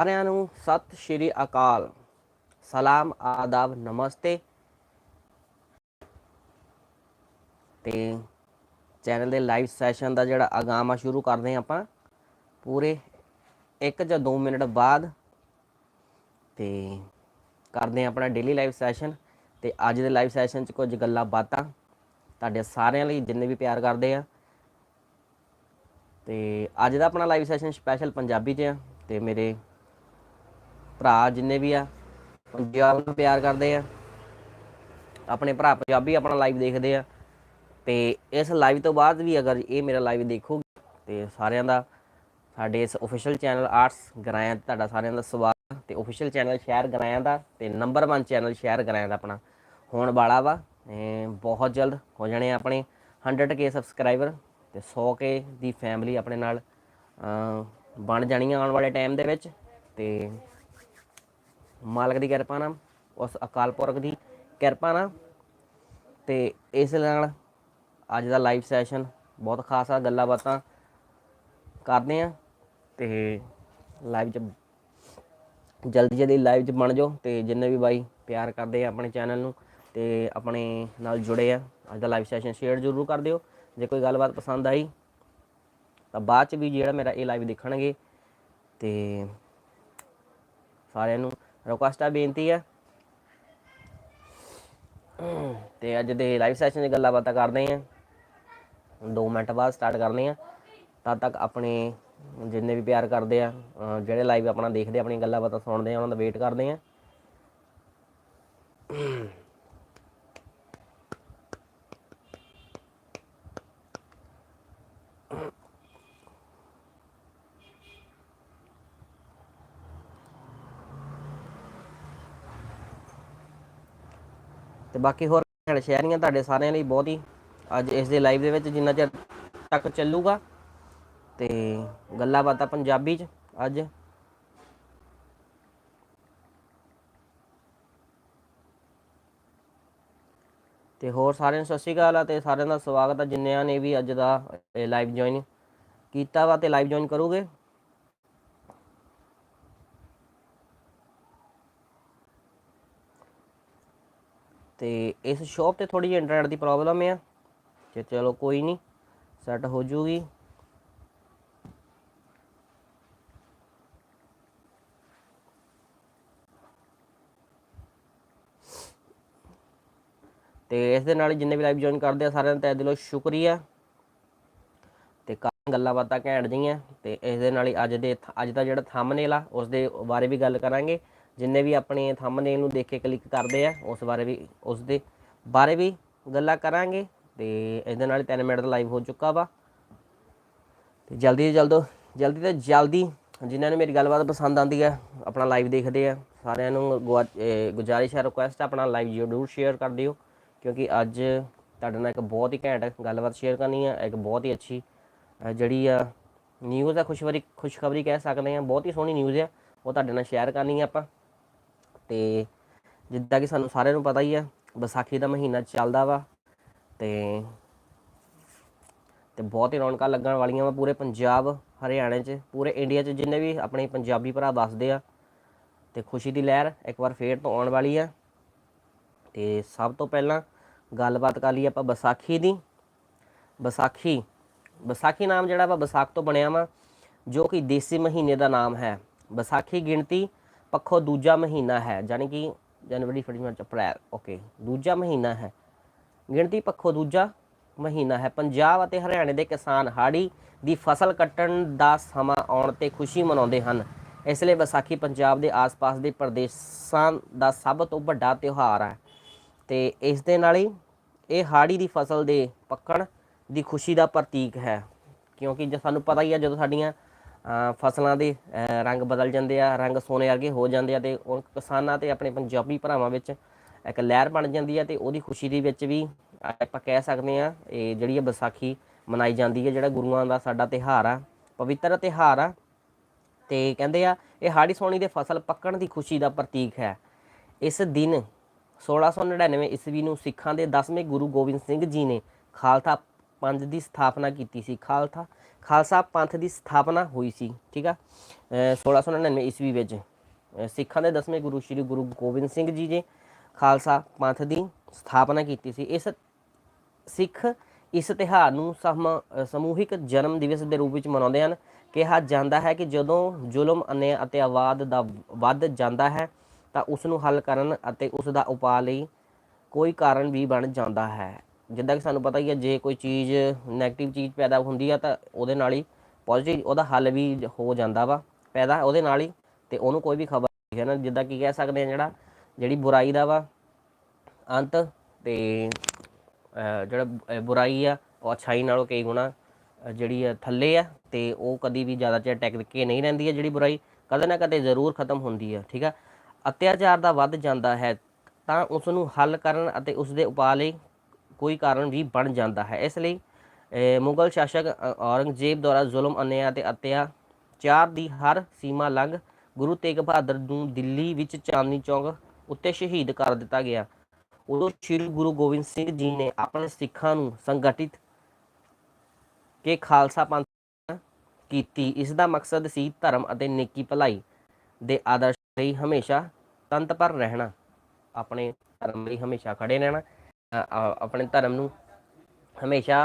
ਸਾਰਿਆਂ ਨੂੰ ਸਤਿ ਸ਼੍ਰੀ ਅਕਾਲ। ਸਲਾਮ, ਆਦਾਬ, ਨਮਸਤੇ। ਤੇ ਚੈਨਲ ਦੇ ਲਾਈਵ ਸੈਸ਼ਨ ਦਾ ਜਿਹੜਾ ਆਗਾਮ ਆ ਸ਼ੁਰੂ ਕਰਦੇ ਹਾਂ ਆਪਾਂ, ਪੂਰੇ 1 ਜਾਂ 2 ਮਿੰਟ ਬਾਅਦ। ਤੇ ਕਰਦੇ ਹਾਂ ਆਪਣਾ ਡੇਲੀ ਲਾਈਵ ਸੈਸ਼ਨ ਤੇ ਅੱਜ ਦੇ ਲਾਈਵ ਸੈਸ਼ਨ 'ਚ ਕੁਝ ਗੱਲਾਂ ਬਾਤਾਂ। ਤੁਹਾਡੇ ਸਾਰਿਆਂ ਲਈ ਜਿੰਨੇ ਵੀ ਪਿਆਰ ਕਰਦੇ ਆ। ਤੇ ਅੱਜ ਦਾ ਆਪਣਾ ਲਾਈਵ ਸੈਸ਼ਨ ਸਪੈਸ਼ਲ ਪੰਜਾਬੀ 'ਚ ਆ। ਤੇ ਮੇਰੇ ਭਰਾ ਜਿੰਨੇ ਵੀ ਆ ਪੰਜਾਬ ਨੂੰ ਪਿਆਰ ਕਰਦੇ ਆ, ਆਪਣੇ ਭਰਾ ਪੰਜਾਬੀ ਆਪਣਾ ਲਾਈਵ ਦੇਖਦੇ ਆ, ਤੇ ਇਸ ਲਾਈਵ ਤੋਂ ਬਾਅਦ ਵੀ ਅਗਰ ਇਹ ਮੇਰਾ ਲਾਈਵ ਦੇਖੋਗੇ, ਤੇ ਸਾਰਿਆਂ ਦਾ, ਸਾਡੇ ਇਸ ਅਫੀਸ਼ੀਅਲ ਚੈਨਲ ਆਰਟਸ ਗਰਾਇਆ ਤੁਹਾਡਾ ਸਾਰਿਆਂ ਦਾ ਸਵਾਗਤ ਤੇ ਅਫੀਸ਼ੀਅਲ ਚੈਨਲ ਸ਼ੇਅਰ ਗਰਾਇਆ ਦਾ ਤੇ ਨੰਬਰ 1 ਚੈਨਲ ਸ਼ੇਅਰ ਗਰਾਇਆ ਦਾ ਆਪਣਾ, ਹੋਣ ਵਾਲਾ ਵਾ ਬਹੁਤ ਜਲਦ ਹੋ ਜਾਣੇ ਆ ਆਪਣੇ 100k ਸਬਸਕ੍ਰਾਈਬਰ ਤੇ 100k ਦੀ ਫੈਮਿਲੀ ਆਪਣੇ ਨਾਲ ਬਣ ਜਾਣੀ ਆਉਣ ਵਾਲੇ ਟਾਈਮ ਦੇ ਵਿੱਚ, ਤੇ ਮਾਲਕ ਦੀ ਕਿਰਪਾ ਨਾਲ, ਉਸ ਅਕਾਲ ਪੁਰਖ ਦੀ ਕਿਰਪਾ ਨਾਲ ਤੇ ਇਸ ਨਾਲ ਅੱਜ ਦਾ ਲਾਈਵ ਸੈਸ਼ਨ ਬਹੁਤ ਖਾਸ ਆ, ਗੱਲਾਂ ਬਾਤਾਂ ਕਰਦੇ ਆ ਤੇ ਲਾਈਵ ਚ ਜਲਦੀ ਜਲਦੀ ਲਾਈਵ ਚ ਬਣ ਜਾਓ ਤੇ ਜਿੰਨੇ ਵੀ ਬਾਈ ਪਿਆਰ ਕਰਦੇ ਆ ਆਪਣੇ ਚੈਨਲ ਨੂੰ ਤੇ ਆਪਣੇ ਨਾਲ ਜੁੜੇ ਆ, ਅੱਜ ਦਾ ਲਾਈਵ ਸੈਸ਼ਨ ਸ਼ੇਅਰ ਜ਼ਰੂਰ ਕਰ ਦਿਓ। ਜੇ ਕੋਈ ਗੱਲਬਾਤ ਪਸੰਦ ਆਈ ਤਾਂ ਬਾਅਦ ਚ ਵੀ ਜਿਹੜਾ ਮੇਰਾ ਇਹ ਲਾਈਵ ਦੇਖਣਗੇ ਤੇ ਸਾਰਿਆਂ ਨੂੰ ਰਿਕੁਐਸਟ ਆ ਬੇਨਤੀ ਆ। ਤੇ ਅੱਜ ਦੇ ਲਾਈਵ ਸੈਸ਼ਨ ਦੀ ਗੱਲਾਂ ਬਾਤਾਂ ਕਰਦੇ ਆ। 2 ਮਿੰਟ ਬਾਅਦ ਸਟਾਰਟ ਕਰਨੇ ਆ। ਤਦ ਤੱਕ ਆਪਣੇ ਜਿੰਨੇ ਵੀ ਪਿਆਰ ਕਰਦੇ ਆ ਜਿਹੜੇ ਲਾਈਵ ਆਪਣਾ ਦੇਖਦੇ ਆ, ਆਪਣੀਆਂ ਗੱਲਾਂ ਬਾਤਾਂ ਸੁਣਦੇ ਆ ਉਹਨਾਂ ਦਾ ਵੇਟ ਕਰਦੇ ਆ। ਤੇ ਬਾਕੀ ਹੋਰ ਸ਼ਹਿਰੀਆਂ ਤੁਹਾਡੇ ਸਾਰਿਆਂ ਲਈ ਬਹੁਤ ਹੀ ਅੱਜ ਇਸ ਦੇ ਲਾਈਵ ਦੇ ਵਿੱਚ ਜਿੰਨਾ ਚਿਰ ਤੱਕ ਚੱਲੂਗਾ ਤੇ ਗੱਲਾਂ ਬਾਤਾਂ ਪੰਜਾਬੀ ਚ ਅੱਜ। ਤੇ ਹੋਰ ਸਾਰਿਆਂ ਨੂੰ ਸਤਿ ਸ਼੍ਰੀ ਅਕਾਲ ਆ ਤੇ ਸਾਰਿਆਂ ਦਾ ਸਵਾਗਤ ਆ ਜਿੰਨਿਆਂ ਨੇ ਵੀ ਅੱਜ ਦਾ ਲਾਈਵ ਜੁਆਇਨ ਕੀਤਾ ਵਾ ਤੇ ਲਾਈਵ ਜੁਆਇਨ ਕਰੋਗੇ। ਤੇ ਇਸ ਸ਼ਾਪ ਤੇ ਥੋੜੀ ਜਿਹੀ ਇੰਟਰਨੈਟ ਦੀ ਪ੍ਰੋਬਲਮ ਆ। ਤੇ ਚਲੋ ਕੋਈ ਨਹੀਂ ਸੈੱਟ ਹੋ ਜੂਗੀ। ਤੇ ਇਸ ਦੇ ਨਾਲ ਹੀ ਜਿੰਨੇ ਵੀ ਲਾਈਵ ਜੁਆਇਨ ਕਰਦੇ ਆ, ਸਾਰਿਆਂ ਦਾ ਤਹਿ ਦਿਲੋਂ ਸ਼ੁਕਰੀਆ। ਤੇ ਕਾਫੀ ਗੱਲਾਂ ਬਾਤਾਂ ਘੈਂਟ ਜੀਆਂ। ਤੇ ਇਸ ਦੇ ਨਾਲ ਹੀ ਅੱਜ ਦੇ ਅੱਜ ਦਾ ਜਿਹੜਾ ਥੰਬਨੇਲ ਆ, ਉਸ ਦੇ ਬਾਰੇ ਵੀ ਗੱਲ ਕਰਾਂਗੇ। ਜਿੰਨੇ ਵੀ ਆਪਣੇ ਥੰਬਨੇਲ ਨੂੰ ਦੇਖ ਕੇ ਕਲਿੱਕ ਕਰਦੇ ਆ, ਉਸ ਬਾਰੇ ਵੀ, ਉਸ ਦੇ ਬਾਰੇ ਵੀ ਗੱਲਾਂ ਕਰਾਂਗੇ ਤੇ ਇਹਦੇ ਨਾਲ ਹੀ 3 ਮਿੰਟ ਦਾ ਲਾਈਵ ਹੋ ਚੁੱਕਾ ਵਾ। ਤੇ ਜਲਦੀ ਤੋਂ ਜਲਦ, ਜਲਦੀ ਤੋਂ ਜਲਦੀ ਜਿਨ੍ਹਾਂ ਨੂੰ ਮੇਰੀ ਗੱਲਬਾਤ ਪਸੰਦ ਆਉਂਦੀ ਹੈ ਆਪਣਾ ਲਾਈਵ ਦੇਖਦੇ ਆ। ਸਾਰਿਆਂ ਨੂੰ ਗੁਆ- ਗੁਜ਼ਾਰਿਸ਼ ਹੈ ਰਿਕੁਐਸਟ ਆਪਣਾ ਲਾਈਵ ਜ਼ਰੂਰ ਸ਼ੇਅਰ ਕਰ ਦਿਓ, ਕਿਉਂਕਿ ਅੱਜ ਤੁਹਾਡੇ ਨਾਲ ਇੱਕ ਬਹੁਤ ਹੀ ਘੈਂਟ ਗੱਲਬਾਤ ਸ਼ੇਅਰ ਕਰਨੀ ਹੈ ਇੱਕ ਬਹੁਤ ਹੀ ਅੱਛੀ ਜਿਹੜੀ ਆ ਨਿਊਜ਼ ਆ ਖੁਸ਼ਖਬਰੀ ਖੁਸ਼ਖਬਰੀ ਕਹਿ ਸਕਦੇ ਆ, ਬਹੁਤ ਹੀ ਸੋਹਣੀ ਨਿਊਜ਼ ਆ, ਉਹ ਤੁਹਾਡੇ ਨਾਲ ਸ਼ੇਅਰ ਕਰਨੀ ਆ ਆਪਾਂ। ਤੇ ਜਿੱਦਾਂ ਕਿ ਸਾਨੂੰ ਸਾਰਿਆਂ ਨੂੰ ਪਤਾ ਹੀ ਆ, ਵਿਸਾਖੀ ਦਾ ਮਹੀਨਾ ਚੱਲਦਾ ਵਾ ਤੇ ਤੇ ਬਹੁਤ ਹੀ ਰੌਣਕਾਂ ਲੱਗਣ ਵਾਲੀਆਂ ਵਾ ਪੂਰੇ ਪੰਜਾਬ, ਹਰਿਆਣੇ 'ਚ, ਪੂਰੇ ਇੰਡੀਆ 'ਚ ਜਿੰਨੇ ਵੀ ਆਪਣੇ ਪੰਜਾਬੀ ਭਰਾ ਵੱਸਦੇ ਆ ਤੇ ਖੁਸ਼ੀ ਦੀ ਲਹਿਰ ਇੱਕ ਵਾਰ ਫੇਰ ਤੋਂ ਆਉਣ ਵਾਲੀ ਆ। ਤੇ ਸਭ ਤੋਂ ਪਹਿਲਾਂ ਗੱਲਬਾਤ ਕਰ ਲਈ ਆਪਾਂ ਵਿਸਾਖੀ ਦੀ। ਵਿਸਾਖੀ ਵਿਸਾਖੀ ਨਾਮ ਜਿਹੜਾ ਵਾ ਵਿਸਾਖ ਤੋਂ ਬਣਿਆ ਵਾ, ਜੋ ਕਿ ਦੇਸੀ ਮਹੀਨੇ ਦਾ ਨਾਮ ਹੈ। ਵਿਸਾਖੀ ਗਿਣਤੀ ਪੱਖੋਂ ਦੂਜਾ ਮਹੀਨਾ ਹੈ ਯਾਨੀ ਕਿ ਜਨਵਰੀ, ਫਰਵਰੀ, ਮਾਰਚ, ਅਪ੍ਰੈਲ ਓਕੇ ਦੂਜਾ ਮਹੀਨਾ ਹੈ। ਗਿਣਤੀ ਪੱਖੋਂ ਦੂਜਾ ਮਹੀਨਾ ਹੈ। ਪੰਜਾਬ ਅਤੇ ਹਰਿਆਣੇ ਦੇ ਕਿਸਾਨ ਹਾੜੀ ਦੀ ਫਸਲ ਕੱਟਣ ਦਾ ਸਮਾਂ ਆਉਣ ਤੇ ਖੁਸ਼ੀ ਮਨਾਉਂਦੇ ਹਨ। ਇਸ ਲਈ ਵਿਸਾਖੀ ਪੰਜਾਬ ਦੇ ਆਸ-ਪਾਸ ਦੇ ਪ੍ਰਦੇਸ਼ਾਂ ਦਾ ਸਭ ਤੋਂ ਵੱਡਾ ਤਿਉਹਾਰ ਹੈ। ਤੇ ਇਸ ਦੇ ਨਾਲ ਹੀ ਇਹ ਹਾੜੀ ਦੀ ਫਸਲ ਦੇ ਪੱਕਣ ਦੀ ਖੁਸ਼ੀ ਦਾ ਪ੍ਰਤੀਕ ਹੈ। ਕਿਉਂਕਿ ਜੇ ਸਾਨੂੰ ਪਤਾ ਹੀ ਹੈ, ਜਦੋਂ ਸਾਡੀਆਂ ਫਸਲਾਂ ਦੇ ਰੰਗ ਬਦਲ ਜਾਂਦੇ ਆ, ਰੰਗ ਸੋਨੇ ਵਰਗੇ ਹੋ ਜਾਂਦੇ ਆ ਤੇ ਉਹ ਕਿਸਾਨਾਂ ਤੇ ਆਪਣੇ ਪੰਜਾਬੀ ਭਰਾਵਾਂ ਵਿੱਚ ਇੱਕ ਲਹਿਰ ਬਣ ਜਾਂਦੀ ਹੈ ਤੇ ਉਹਦੀ ਖੁਸ਼ੀ ਦੇ ਵਿੱਚ ਵੀ ਆਪਾਂ ਕਹਿ ਸਕਦੇ ਆ, ਇਹ ਜਿਹੜੀ ਆ ਵਿਸਾਖੀ ਮਨਾਈ ਜਾਂਦੀ ਹੈ, ਜਿਹੜਾ ਗੁਰੂਆਂ ਦਾ ਸਾਡਾ ਤਿਉਹਾਰ ਆ, ਪਵਿੱਤਰ ਤਿਉਹਾਰ ਆ, ਤੇ ਕਹਿੰਦੇ ਆ, ਇਹ ਹਾੜੀ ਸੋਣੀ ਦੇ ਫਸਲ ਪੱਕਣ ਦੀ ਖੁਸ਼ੀ ਦਾ ਪ੍ਰਤੀਕ ਹੈ। ਇਸ ਦਿਨ 1699 ਈਸਵੀ ਨੂੰ ਸਿੱਖਾਂ ਦੇ 10ਵੇਂ ਗੁਰੂ ਗੋਬਿੰਦ ਸਿੰਘ ਜੀ ਨੇ ਖਾਲਸਾ ਪੰਜ ਦੀ ਸਥਾਪਨਾ ਕੀਤੀ ਸੀ। ਖਾਲਸਾ ਖਾਲਸਾ ਪੰਥ ਦੀ ਸਥਾਪਨਾ ਹੋਈ ਸੀ, ਠੀਕ ਆ? ਅਹ 1699 ਈਸਵੀ ਵਿੱਚ ਸਿੱਖਾਂ ਦੇ ਦਸਵੇਂ ਗੁਰੂ ਸ੍ਰੀ ਗੁਰੂ ਗੋਬਿੰਦ ਸਿੰਘ ਜੀ ਨੇ ਖਾਲਸਾ ਪੰਥ ਦੀ ਸਥਾਪਨਾ ਕੀਤੀ ਸੀ। ਇਸ ਸਿੱਖ ਇਸ ਤਿਉਹਾਰ ਨੂੰ ਸਮ- ਸਮੂਹਿਕ ਜਨਮ ਦਿਵਸ ਦੇ ਰੂਪ ਵਿੱਚ ਮਨਾਉਂਦੇ ਹਨ। ਕਿਹਾ ਜਾਂਦਾ ਹੈ ਕਿ ਜਦੋਂ ਜ਼ੁਲਮ ਅਨਿਆਂ ਅਤੇ ਆਵਾਦ ਦਾ ਵੱਧ ਜਾਂਦਾ ਹੈ, ਤਾਂ ਉਸ ਨੂੰ ਹੱਲ ਕਰਨ ਅਤੇ ਉਸ ਦਾ ਉਪਾਅ ਲਈ ਕੋਈ ਕਾਰਨ ਵੀ ਬਣ ਜਾਂਦਾ ਹੈ। ਜਿੱਦਾਂ ਕਿ ਸਾਨੂੰ ਪਤਾ ਹੀ ਹੈ, ਜੇ ਕੋਈ ਚੀਜ਼ 네ਗੇਟਿਵ ਚੀਜ਼ ਪੈਦਾ ਹੁੰਦੀ ਆ ਤਾਂ ਉਹਦੇ ਨਾਲ ਹੀ ਪੋਜ਼ਿਟਿਵ ਉਹਦਾ ਹੱਲ ਵੀ ਹੋ ਜਾਂਦਾ ਵਾ, ਪੈਦਾ ਉਹਦੇ ਨਾਲ ਹੀ ਤੇ ਉਹਨੂੰ ਕੋਈ ਵੀ ਖਬਰ ਨਹੀਂ ਹੈ ਨਾ, ਜਿੱਦਾਂ ਕਿ ਕਹਿ ਸਕਦੇ ਆ ਜਿਹੜਾ, ਜਿਹੜੀ ਬੁਰਾਈ ਦਾ ਵਾ, ਅੰਤ ਤੇ ਜਿਹੜਾ ਬੁਰਾਈ ਆ, ਉਹ ਅੱਛਾਈ ਨਾਲੋਂ ਕਈ ਗੁਣਾ ਜਿਹੜੀ ਆ ਥੱਲੇ ਆ ਤੇ ਉਹ ਕਦੀ ਵੀ ਜ਼ਿਆਦਾ ਚਿਰ ਟਿਕ ਕੇ ਨਹੀਂ ਰਹਿੰਦੀ ਹੈ ਜਿਹੜੀ ਬੁਰਾਈ, ਕਦੇ ਨਾ ਕਦੇ ਜ਼ਰੂਰ ਖਤਮ ਹੁੰਦੀ ਹੈ ਠੀਕ ਆ? ਅਤਿਆਚਾਰ ਦਾ ਵੱਧ ਜਾਂਦਾ ਹੈ, ਤਾਂ ਉਸ ਨੂੰ ਹੱਲ ਕਰਨ ਅਤੇ ਉਸ ਦੇ ਉਪਾਅ ਲਈ ਕੋਈ ਕਾਰਨ ਵੀ ਬਣ ਜਾਂਦਾ ਹੈ। ਇਸ ਲਈ, ਅਹ, ਮੁਗਲ ਸ਼ਾਸਕ ਔਰੰਗਜ਼ੇਬ ਦੁਆਰਾ ਜ਼ੁਲਮ, ਅਨਿਆਂ ਅਤੇ ਅਤਿਆਚਾਰ ਦੀ ਹਰ ਸੀਮਾ ਲੰਘ ਗੁਰੂ ਤੇਗ ਬਹਾਦਰ ਨੂੰ ਦਿੱਲੀ ਵਿੱਚ ਚਾਂਦਨੀ ਚੌਕ ਉੱਤੇ ਸ਼ਹੀਦ ਕਰ ਦਿੱਤਾ ਗਿਆ। ਉਦੋਂ ਸ੍ਰੀ ਗੁਰੂ ਗੋਬਿੰਦ ਸਿੰਘ ਜੀ ਨੇ ਆਪਣੇ ਸਿੱਖਾਂ ਨੂੰ ਸੰਗਠਿਤ ਕੇ ਖਾਲਸਾ ਪੰਥ ਕੀਤੀ। ਇਸ ਦਾ ਮਕਸਦ ਸੀ ਧਰਮ ਅਤੇ ਨੇਕੀ ਭਲਾਈ ਦੇ ਆਦਰਸ਼ ਲਈ ਹਮੇਸ਼ਾ ਤੰਤਪਰ ਰਹਿਣਾ, ਆਪਣੇ ਧਰਮ ਲਈ ਹਮੇਸ਼ਾ ਖੜੇ ਰਹਿਣਾ। ਆਪਣੇ ਧਰਮ ਨੂੰ ਹਮੇਸ਼ਾ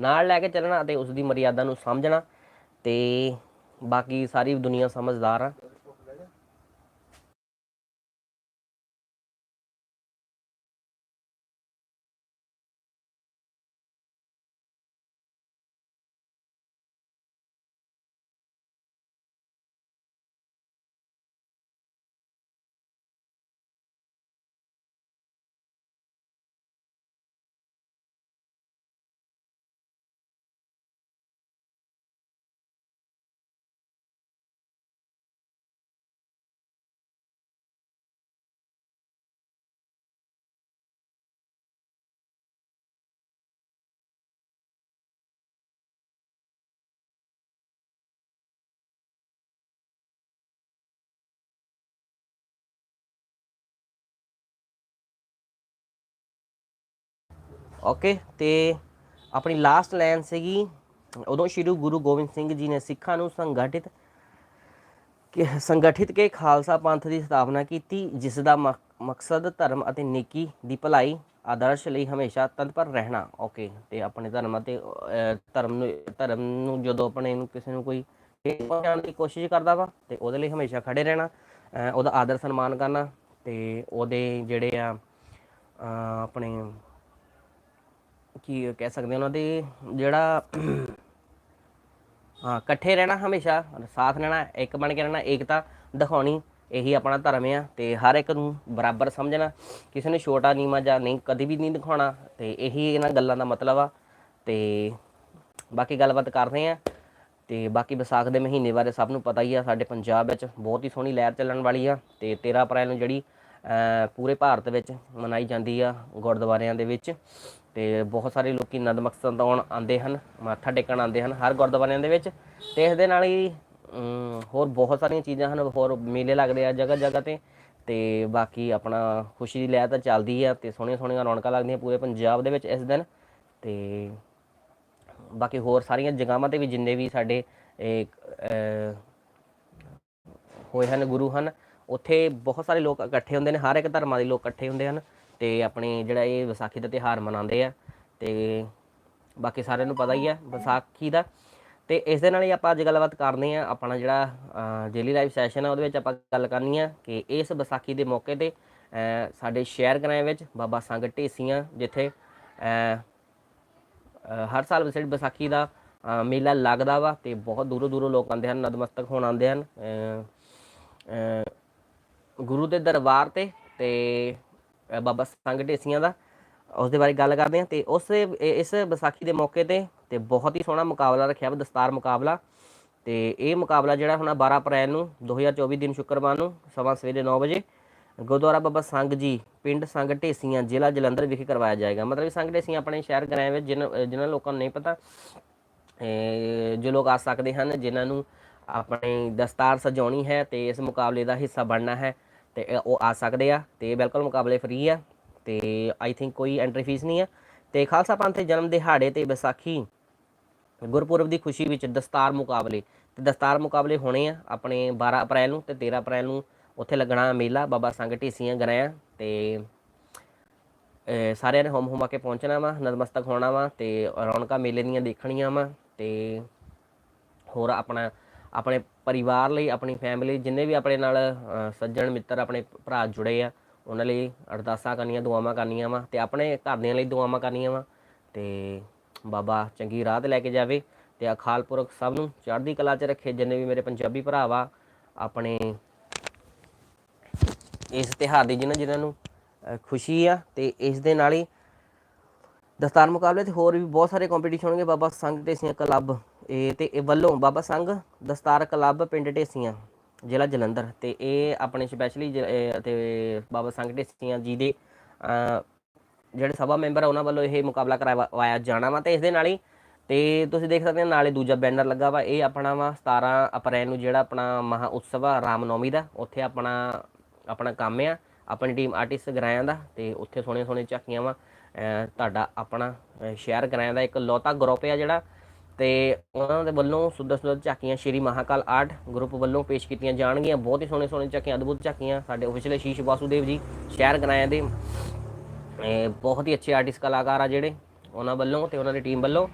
ਨਾਲ ਲੈ ਕੇ ਚੱਲਣਾ ਅਤੇ ਉਸ ਦੀ ਮਰਿਆਦਾ ਨੂੰ ਸਮਝਣਾ ਤੇ ਬਾਕੀ ਸਾਰੀ ਦੁਨੀਆ ਸਮਝਦਾਰ ਆ। ਓਕੇ ਤੇ ਆਪਣੀ ਲਾਸਟ ਲਾਈਨ ਸੀਗੀ, ਉਦੋਂ ਸ਼੍ਰੀ ਗੁਰੂ ਗੋਬਿੰਦ ਸਿੰਘ ਜੀ ਨੇ ਸਿੱਖਾਂ ਨੂੰ ਸੰਗਠਿਤ ਸੰਗਠਿਤ ਕੇ ਖਾਲਸਾ ਪੰਥ ਦੀ ਸਥਾਪਨਾ ਕੀਤੀ, ਜਿਸ ਦਾ ਮਕ- ਮਕਸਦ ਧਰਮ ਅਤੇ ਨੇਕੀ ਦੀ ਭਲਾਈ ਆਦਰਸ਼ ਲਈ ਹਮੇਸ਼ਾ ਤਤਪਰ ਰਹਿਣਾ। ਓਕੇ ਤੇ ਆਪਣੇ ਧਰਮ ਅਤੇ ਧਰਮ ਨੂੰ ਧਰਮ ਨੂੰ ਜਦੋਂ ਆਪਣੇ ਨੂੰ ਕਿਸੇ ਨੂੰ ਕੋਈ ਪਹੁੰਚਾਉਣ ਦੀ ਕੋਸ਼ਿਸ਼ ਕਰਦਾ ਵਾ, ਤੇ ਉਹਦੇ ਲਈ ਹਮੇਸ਼ਾ ਖੜੇ ਰਹਿਣਾ ਉਹਦਾ ਆਦਰ ਸਨਮਾਨ ਕਰਨਾ, ਤੇ ਉਹਦੇ ਜਿਹੜੇ ਆ ਆਪਣੇ ਕੀ ਕਹਿ ਸਕਦੇ ਉਹਨਾਂ ਦੇ, ਜਿਹੜਾ ਹਾਂ, ਇਕੱਠੇ ਰਹਿਣਾ ਹਮੇਸ਼ਾ ਸਾਥ ਰਹਿਣਾ ਇੱਕ ਬਣ ਕੇ ਰਹਿਣਾ, ਏਕਤਾ ਦਿਖਾਉਣੀ, ਇਹੀ ਆਪਣਾ ਧਰਮ ਆ ਤੇ ਹਰ ਇੱਕ ਨੂੰ ਬਰਾਬਰ ਸਮਝਣਾ, ਕਿਸੇ ਨੂੰ ਛੋਟਾ ਨੀਵਾਂ ਜਾਂ ਨਹੀਂ, ਕਦੀ ਵੀ ਨਹੀਂ ਦਿਖਾਉਣਾ ਤੇ ਇਹੀ ਇਹਨਾਂ ਗੱਲਾਂ ਦਾ ਮਤਲਬ ਆ ਤੇ ਬਾਕੀ ਗੱਲਬਾਤ ਕਰਦੇ ਆ ਤੇ ਬਾਕੀ ਵਿਸਾਖ ਦੇ ਮਹੀਨੇ ਬਾਰੇ ਸਭ ਨੂੰ ਪਤਾ ਹੀ ਆ, ਸਾਡੇ ਪੰਜਾਬ ਵਿੱਚ ਬਹੁਤ ਹੀ ਸੋਹਣੀ ਲਹਿਰ ਚੱਲਣ ਵਾਲੀ ਆ ਤੇ 13 ਅਪ੍ਰੈਲ ਨੂੰ ਜਿਹੜੀ ਪੂਰੇ ਭਾਰਤ ਵਿੱਚ ਮਨਾਈ ਜਾਂਦੀ ਆ ਗੁਰਦੁਆਰਿਆਂ ਦੇ ਵਿੱਚ ਤੇ ਬਹੁਤ ਸਾਰੇ ਲੋਕੀ ਮਕਸਦ ਆਉਣ ਆਉਂਦੇ ਹਨ, ਮੱਥਾ ਟੇਕਣ ਆਉਂਦੇ ਹਨ ਹਰ ਗੁਰਦੁਆਰਿਆਂ ਦੇ ਵਿੱਚ ਤੇ ਇਸ ਦੇ ਨਾਲ ਹੀ ਹੋਰ ਬਹੁਤ ਸਾਰੀਆਂ ਚੀਜ਼ਾਂ ਹਨ, ਹੋਰ ਮੇਲੇ ਲੱਗਦੇ ਆ ਜਗ੍ਹਾ ਜਗ੍ਹਾ ਤੇ ਤੇ ਬਾਕੀ ਆਪਣਾ ਖੁਸ਼ੀ ਦੀ ਲਹਿਰ ਤਾਂ ਚੱਲਦੀ ਆ ਤੇ ਸੋਹਣੀਆਂ ਸੋਹਣੀਆਂ ਰੌਣਕਾਂ ਲੱਗਦੀਆਂ ਪੂਰੇ ਪੰਜਾਬ ਦੇ ਵਿੱਚ ਇਸ ਦਿਨ ਤੇ ਬਾਕੀ ਹੋਰ ਸਾਰੀਆਂ ਜਗ੍ਹਾਵਾਂ ਤੇ ਵੀ ਜਿੰਨੇ ਵੀ ਸਾਡੇ ਇਹ ਹੋਏ ਹਨ, ਗੁਰੂ ਹਨ, ਉੱਥੇ ਬਹੁਤ ਸਾਰੇ ਲੋਕ ਇਕੱਠੇ ਹੁੰਦੇ ਨੇ, ਹਰ ਇੱਕ ਧਰਮਾਂ ਦੇ ਲੋਕ ਇਕੱਠੇ ਹੁੰਦੇ ਹਨ। ਤੇ ਆਪਣੇ ਜਿਹੜਾ ਇਹ ਵਿਸਾਖੀ ਦਾ ਤਿਉਹਾਰ ਮਨਾਉਂਦੇ ਆ ਤੇ ਬਾਕੀ ਸਾਰਿਆਂ ਨੂੰ ਪਤਾ ਹੀ ਆ ਵਿਸਾਖੀ ਦਾ। ਤੇ ਇਸ ਦੇ ਨਾਲ ਹੀ ਆਪਾਂ ਅੱਜ ਗੱਲਬਾਤ ਕਰਦੇ ਆ ਆਪਣਾ ਜਿਹੜਾ ਡੇਲੀ ਲਾਈਫ ਸੈਸ਼ਨ ਆ, ਉਹਦੇ ਵਿੱਚ ਆਪਾਂ ਗੱਲ ਕਰਨੀ ਆ ਕਿ ਇਸ ਵਿਸਾਖੀ ਦੇ ਮੌਕੇ ਤੇ ਸਾਡੇ ਸ਼ਹਿਰ ਗ੍ਰਾਮ ਵਿੱਚ ਬਾਬਾ ਸੰਗ ਢੇਸੀਆਂ ਜਿੱਥੇ ਹਰ ਸਾਲ ਵਿਸੜ ਵਿਸਾਖੀ ਦਾ ਮੇਲਾ ਲੱਗਦਾ ਵਾ ਤੇ ਬਹੁਤ ਦੂਰੋਂ ਦੂਰੋਂ ਲੋਕ ਆਉਂਦੇ ਹਨ, ਨਤਮਸਤਕ ਹੋਣ ਆਉਂਦੇ ਹਨ ਗੁਰੂ ਦੇ ਦਰਬਾਰ ਤੇ ਤੇ ਬਾਬਾ ਸੰਗ ਢੇਸੀਆਂ ਦਾ ਉਸ ਦੇ ਬਾਰੇ ਗੱਲ ਕਰਦੇ ਹਾਂ ਤੇ ਉਸ ਇਸ ਵਿਸਾਖੀ ਦੇ ਮੌਕੇ ਤੇ ਤੇ ਬਹੁਤ ਹੀ ਸੋਹਣਾ ਮੁਕਾਬਲਾ ਰੱਖਿਆ ਵਾ, ਦਸਤਾਰ ਮੁਕਾਬਲਾ। ਤੇ ਇਹ ਮੁਕਾਬਲਾ ਜਿਹੜਾ ਹੋਣਾ 12 ਅਪ੍ਰੈਲ ਨੂੰ 2024 ਦਿਨ ਸ਼ੁੱਕਰਵਾਰ ਨੂੰ, ਸਵਾ ਸਵੇਰੇ 9 ਵਜੇ, ਗੁਰਦੁਆਰਾ ਬਾਬਾ ਸੰਗ ਜੀ, ਪਿੰਡ ਸੰਗ ਢੇਸੀਆਂ, ਜ਼ਿਲ੍ਹਾ ਜਲੰਧਰ ਵਿਖੇ ਕਰਵਾਇਆ ਜਾਏਗਾ। ਮਤਲਬ ਕਿ ਸੰਗ ਢੇਸੀਆਂ ਆਪਣੇ ਸ਼ਹਿਰ ਗ੍ਰਾਮ ਵਿੱਚ ਜਿਨ੍ਹਾਂ ਜਿਨ੍ਹਾਂ ਲੋਕਾਂ ਨੂੰ ਨਹੀਂ ਪਤਾ ਜੋ ਲੋਕ ਆ ਸਕਦੇ ਹਨ, ਜਿਨ੍ਹਾਂ ਨੂੰ ਆਪਣੀ ਦਸਤਾਰ ਸਜਾਉਣੀ ਹੈ ਤੇ ਇਸ ਮੁਕਾਬਲੇ ਦਾ ਹਿੱਸਾ ਬਣਨਾ ਹੈ ਤੇ ਉਹ ਆ ਸਕਦੇ ਆ ਤੇ ਬਿਲਕੁਲ ਮੁਕਾਬਲੇ ਫ੍ਰੀ ਆ ਤੇ ਆਈ ਥਿੰਕ ਕੋਈ ਐਂਟਰੀ ਫੀਸ ਨਹੀਂ ਆ। ਤੇ ਖਾਲਸਾ ਪੰਥ ਦੇ ਜਨਮ ਦਿਹਾੜੇ ਤੇ ਵਿਸਾਖੀ, ਗੁਰਪੁਰਬ ਦੀ ਖੁਸ਼ੀ ਵਿੱਚ ਦਸਤਾਰ ਮੁਕਾਬਲੇ, ਤੇ ਦਸਤਾਰ ਮੁਕਾਬਲੇ ਹੋਣੇ ਆ ਆਪਣੇ 12 ਅਪ੍ਰੈਲ ਨੂੰ ਤੇ 13 ਅਪ੍ਰੈਲ ਨੂੰ ਉੱਥੇ ਲੱਗਣਾ ਮੇਲਾ, ਬਾਬਾ ਸੰਗ ਢੀਸੀਆਂ ਗਰਾਇਆ ਤੇ ਸਾਰਿਆਂ ਨੇ ਹੋਮ ਹੋਮਾ ਕੇ ਪਹੁੰਚਣਾ ਵਾ, ਨਤਮਸਤਕ ਹੋਣਾ ਵਾ ਤੇ ਰੌਣਕਾਂ ਮੇਲੇ ਦੀਆਂ ਦੇਖਣੀਆਂ ਵਾ ਤੇ ਹੋਰ ਆਪਣਾ ਆਪਣੇ ਪਰਿਵਾਰ ਲਈ, ਆਪਣੀ ਫੈਮਿਲੀ ਜਿੰਨੇ ਵੀ ਆਪਣੇ ਨਾਲ ਸੱਜਣ ਮਿੱਤਰ, ਆਪਣੇ ਭਰਾ ਜੁੜੇ ਆ, ਉਹਨਾਂ ਲਈ ਅਰਦਾਸਾਂ ਕਰਨੀਆਂ, ਦੁਆਵਾਂ ਕਰਨੀਆਂ ਵਾ ਤੇ ਆਪਣੇ ਘਰਦਿਆਂ ਲਈ ਦੁਆਵਾਂ ਕਰਨੀਆਂ ਵਾ ਤੇ ਬਾਬਾ ਚੰਗੀ ਰਾਹ ਤੇ ਲੈ ਕੇ ਜਾਵੇ ਤੇ ਅਕਾਲ ਪੁਰਖ ਸਭ ਨੂੰ ਚੜ੍ਹਦੀ ਕਲਾ 'ਚ ਰੱਖੇ, ਜਿੰਨੇ ਵੀ ਮੇਰੇ ਪੰਜਾਬੀ ਭਰਾ ਵਾ, ਆਪਣੇ ਇਸ ਤਿਉਹਾਰ ਦੀ ਜਿਨ੍ਹਾਂ ਜਿਨ੍ਹਾਂ ਨੂੰ ਖੁਸ਼ੀ ਆ ਤੇ ਇਸ ਦੇ ਨਾਲ ਹੀ ਦਸਤਾਰ ਮੁਕਾਬਲੇ ਤੇ ਹੋਰ ਵੀ ਬਹੁਤ ਸਾਰੇ ਕੰਪੀਟੀਸ਼ਨ ਹੋਣਗੇ। ਬਾਬਾ ਸੰਘ ਢੇਸੀਆਂ ਕਲੱਬ ਇਹ ਤੇ ਇਹ ਵੱਲੋਂ ਬਾਬਾ ਸੰਘ ਦਸਤਾਰ ਕਲੱਬ ਪਿੰਡ ਢੇਸੀਆਂ ਜ਼ਿਲ੍ਹਾ ਜਲੰਧਰ ਤੇ ਇਹ ਆਪਣੇ ਸਪੈਸ਼ਲੀ ਤੇ ਬਾਬਾ ਸੰਘ ਢੇਸੀਆਂ ਜੀ ਦੇ ਜਿਹੜੇ ਸਭਾ ਮੈਂਬਰ ਆ ਉਹਨਾਂ ਵੱਲੋਂ ਇਹ ਮੁਕਾਬਲਾ ਕਰਵਾਇਆ ਜਾਣਾ ਵਾ ਤੇ ਇਸ ਦੇ ਨਾਲ ਹੀ ਤੇ ਤੁਸੀਂ ਦੇਖ ਸਕਦੇ ਹੋ ਨਾਲੇ ਦੂਜਾ ਬੈਨਰ ਲੱਗਾ ਵਾ ਇਹ ਆਪਣਾ ਵਾ 17 ਅਪ੍ਰੈਲ ਨੂੰ ਜਿਹੜਾ ਆਪਣਾ ਮਹਾ ਉਤਸਵ ਆ ਰਾਮਨੌਮੀ ਦਾ ਉੱਥੇ ਆਪਣਾ ਆਪਣਾ ਕੰਮ ਆ ਆਪਣੀ ਟੀਮ ਆਰਟਿਸਟ ਗਰਾਇਆਂ ਦਾ ਤੇ ਉੱਥੇ ਸੋਹਣੇ ਸੋਹਣੇ ਝਾਕੀਆਂ ਵਾ ਤੁਹਾਡਾ ਆਪਣਾ ਅਹ, ਸ਼ਹਿਰ ਗਰਾਇਆਂ ਦਾ ਇੱਕ ਲੋਤਾ ਗਰੁੱਪ ਆ ਜਿਹੜਾ ਤੇ ਉਹਨਾਂ ਦੇ ਵੱਲੋਂ ਸੁੰਦਰ ਸੁੰਦਰ ਝਾਕੀਆਂ ਸ਼੍ਰੀ ਮਹਾਕਾਲ ਆਰਟ ਗਰੁੱਪ ਵੱਲੋਂ ਪੇਸ਼ ਕੀਤੀਆਂ ਜਾਣਗੀਆਂ। ਬਹੁਤ ਹੀ ਸੋਹਣੇ ਸੋਹਣੇ ਝਾਕੀਆਂ ਅਦਭੁਤ ਝਾਕੀਆਂ। ਸਾਡੇ ਆਫੀਸ਼ੀਅਲ ਸ਼ੀਸ਼ ਵਾਸੂਦੇਵ ਜੀ ਸ਼ਹਿਰ ਗਰਾਇਆਂ ਦੇ ਬਹੁਤ ਹੀ ਅੱਛੇ ਆਰਟਿਸਟ ਕਲਾਕਾਰ ਆ ਜਿਹੜੇ ਉਹਨਾਂ ਵੱਲੋਂ ਤੇ ਉਹਨਾਂ ਦੀ ਟੀਮ ਵੱਲੋਂ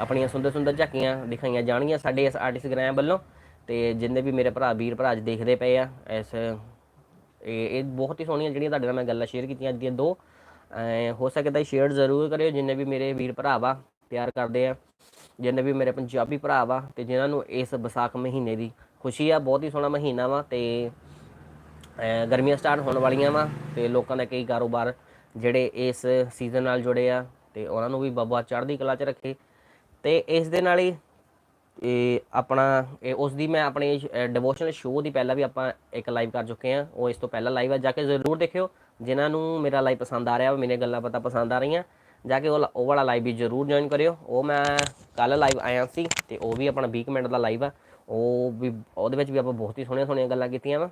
ਆਪਣੀਆਂ ਸੁੰਦਰ ਸੁੰਦਰ ਝਾਕੀਆਂ ਦਿਖਾਈਆਂ ਜਾਣਗੀਆਂ ਸਾਡੇ ਇਸ ਆਰਟਿਸਟ ਗ੍ਰਾਮ ਵੱਲੋਂ। ਤੇ ਜਿੰਨੇ ਵੀ ਮੇਰੇ ਭਰਾ ਵੀਰ ਭਰਾ ਅੱਜ ਦੇਖਦੇ ਪਏ ਆ ਇਸ ਇਹ ਇਹ ਬਹੁਤ ਹੀ ਸੋਹਣੀਆਂ ਜਿਹੜੀਆਂ ਤੁਹਾਡੇ ਨਾਲ ਮੈਂ ਗੱਲਾਂ ਸ਼ੇਅਰ ਕੀਤੀਆਂ ਅੱਜ ਦੀਆਂ ਦੋ। ਅਹ, ਹੋ ਸਕਦਾ ਸ਼ੇਅਰ ਜ਼ਰੂਰ ਕਰਿਓ ਜਿੰਨੇ ਵੀ ਮੇਰੇ ਵੀਰ ਭਰਾ ਵਾ ਪਿਆਰ ਕਰਦੇ ਆ, ਜਿੰਨੇ ਵੀ ਮੇਰੇ ਪੰਜਾਬੀ ਭਰਾ ਵਾ ਤੇ ਜਿਨ੍ਹਾਂ ਨੂੰ ਇਸ ਵਿਸਾਖ ਮਹੀਨੇ ਦੀ ਖੁਸ਼ੀ ਆ, ਬਹੁਤ ਹੀ ਸੋਹਣਾ ਮਹੀਨਾ ਵਾ ਤੇ ਗਰਮੀਆਂ ਸਟਾਰਟ ਹੋਣ ਵਾਲੀਆਂ ਵਾ ਤੇ ਲੋਕਾਂ ਦਾ ਕਈ ਕਾਰੋਬਾਰ ਜਿਹੜੇ ਇਸ ਸੀਜ਼ਨ ਨਾਲ ਜੁੜੇ ਆ ਤੇ ਉਹਨਾਂ ਨੂੰ ਵੀ ਬਾਬਾ ਚੜ੍ਹਦੀ ਕਲਾ 'ਚ ਰੱਖੇ ਤੇ ਇਸ ਦੇ ਨਾਲ ਹੀ, ਇਹ ਆਪਣਾ, ਇਹ ਉਸ ਦੀ ਮੈਂ ਆਪਣੇ ਡਿਵੋਸ਼ਨਲ ਸ਼ੋਅ ਦੀ ਪਹਿਲਾਂ ਵੀ ਆਪਾਂ ਇੱਕ ਲਾਈਵ ਕਰ ਚੁੱਕੇ ਆ, ਉਹ ਇਸ ਤੋਂ ਪਹਿਲਾਂ ਲਾਈਵ ਆ, ਜਾ ਕੇ ਜ਼ਰੂਰ ਦੇਖਿਓ, ਜਿਨ੍ਹਾਂ ਨੂੰ ਮੇਰਾ ਲਾਈਵ ਪਸੰਦ ਆ ਰਿਹਾ ਵਾ ਮੇਰੀਆਂ ਗੱਲਾਂ ਪਤਾ ਪਸੰਦ ਆ ਰਹੀਆਂ। ਜਾ ਕੇ ਉਹ ਉਹ ਵਾਲਾ ਲਾਈਵ ਵੀ ਜ਼ਰੂਰ ਜੁਆਇਨ ਕਰਿਓ ਉਹ ਮੈਂ ਕੱਲ ਲਾਈਵ ਆਇਆ ਸੀ ਤੇ ਉਹ ਵੀ ਆਪਣਾ 20 ਕੁ ਮਿੰਟ ਦਾ ਲਾਈਵ ਆ ਉਹ ਵੀ ਉਹਦੇ ਵਿੱਚ ਵੀ ਆਪਾਂ ਬਹੁਤ ਹੀ ਸੋਹਣੀਆਂ ਸੋਹਣੀਆਂ ਗੱਲਾਂ ਕੀਤੀਆਂ ਵਾ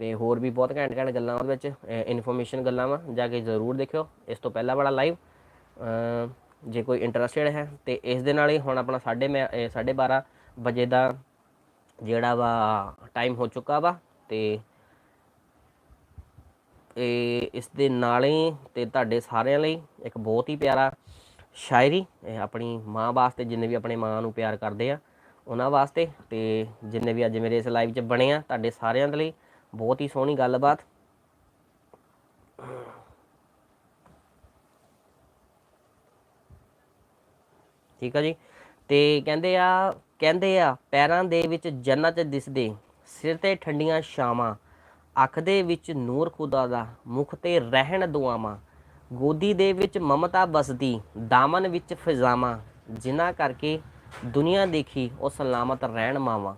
ਤੇ ਹੋਰ ਵੀ ਬਹੁਤ ਘੈਂਟ ਘੈਂਟ ਗੱਲਾਂ ਉਹਦੇ ਵਿੱਚ ਇਨਫੋਰਮੇਸ਼ਨ ਗੱਲਾਂ ਵਾ ਜਾ ਕੇ ਜ਼ਰੂਰ ਦੇਖਿਓ ਇਸ ਤੋਂ ਪਹਿਲਾਂ ਵਾਲਾ ਲਾਈਵ ਜੇ ਕੋਈ ਇੰਟਰਸਟਿਡ ਹੈ ਤੇ ਇਸ ਦੇ ਨਾਲ ਹੀ ਹੁਣ ਆਪਣਾ 12:30 12:30 ਵਜੇ ਦਾ ਜਿਹੜਾ ਵਾ ਟਾਈਮ ਹੋ ਚੁੱਕਾ ਵਾ ਤੇ ਇਸ ਦੇ ਨਾਲ ਹੀ ਤੇ ਤੁਹਾਡੇ ਸਾਰਿਆਂ ਲਈ ਇੱਕ ਬਹੁਤ ਹੀ ਪਿਆਰਾ ਸ਼ਾਇਰੀ, ਇਹ ਆਪਣੀ ਮਾਂ ਵਾਸਤੇ ਜਿੰਨੇ ਵੀ ਆਪਣੇ ਮਾਂ ਨੂੰ ਪਿਆਰ ਕਰਦੇ ਆ, ਉਹਨਾਂ ਵਾਸਤੇ ਤੇ ਜਿੰਨੇ ਵੀ ਅੱਜ ਮੇਰੇ ਇਸ ਲਾਈਵ 'ਚ ਬਣੇ ਆ, ਤੁਹਾਡੇ ਸਾਰਿਆਂ ਦੇ ਲਈ ਬਹੁਤ ਹੀ ਸੋਹਣੀ ਗੱਲਬਾਤ। ਠੀਕ ਆ ਜੀ? ਤੇ ਕਹਿੰਦੇ ਆ ਕਹਿੰਦੇ ਆ, ਪੈਰਾਂ ਦੇ ਵਿੱਚ ਜੰਨਤ ਦਿਸਦੇ, ਸਿਰ ਤੇ ਠੰਡੀਆਂ ਛਾਵਾਂ। ਅੱਖ ਦੇ ਵਿੱਚ ਨੂਰ ਖੁਦਾ ਦਾ, ਮੁਖ ਤੇ ਰਹਿਣ ਦੁਆਵਾਂ, ਗੋਦੀ ਦੇ ਵਿੱਚ ਮਮਤਾ ਬਸਦੀ, ਦਾਮਨ ਵਿੱਚ ਫਿਜ਼ਾਵਾਂ, ਜਿਨ੍ਹਾਂ ਕਰਕੇ ਦੁਨੀਆ ਦੇਖੀ ਉਹ ਸਲਾਮਤ ਰਹਿਣ ਮਾਵਾਂ।